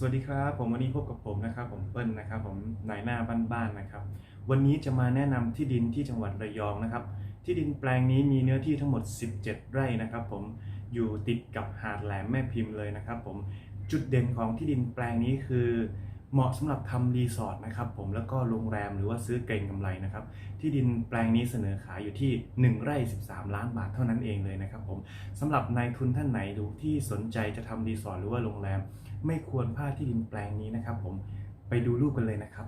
สวัสดีครับ ผมวันนี้พบกับผมนะครับ ผมเปิ้ลนะครับ ผมนายหน้าบ้านๆนะครับ วันนี้จะมาแนะนำที่ดินที่จังหวัดระยองนะครับ ที่ดินแปลงนี้มีเนื้อที่ทั้งหมด 17 ไร่นะครับ ผมอยู่ติดกับหาดแหลมแม่พิมพ์เลยนะครับ ผมจุดเด่นของที่ดินแปลงนี้คือ เหมาะสำหรับทำรีสอร์ทนะครับผมแล้วก็โรงแรมหรือว่าซื้อเก่งกำไรนะครับ ที่ดินแปลงนี้เสนอขายอยู่ที่ 1 ไร่ 13 ล้านบาทเท่านั้นเองเลยนะครับผมสำหรับนายทุนท่านไหนดูที่สนใจจะทำรีสอร์ทหรือว่าโรงแรม ไม่ควรพลาดที่ดินแปลงนี้นะครับผมไปดูรูปกันเลยนะครับ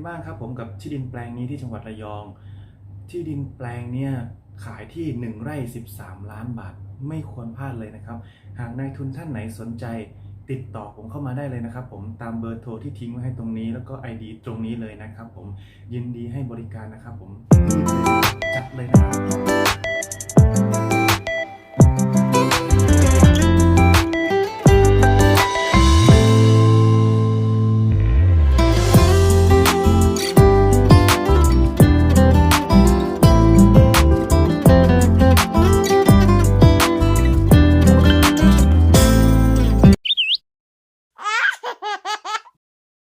กันบ้างครับผมกับที่ดินแปลงนี้ที่จังหวัดระยอง ที่ดินแปลงเนี่ยขายที่ 1 ไร่ 13 ล้านบาท ไม่ควรพลาดเลยนะครับ หากนายทุนท่านไหนสนใจติดต่อผมเข้ามาได้เลยนะครับ ผมตามเบอร์โทรที่ทิ้งไว้ให้ตรงนี้แล้วก็ ID ตรงนี้เลยนะครับ ผมยินดีให้บริการนะครับ ผมจัดเลยนะครับ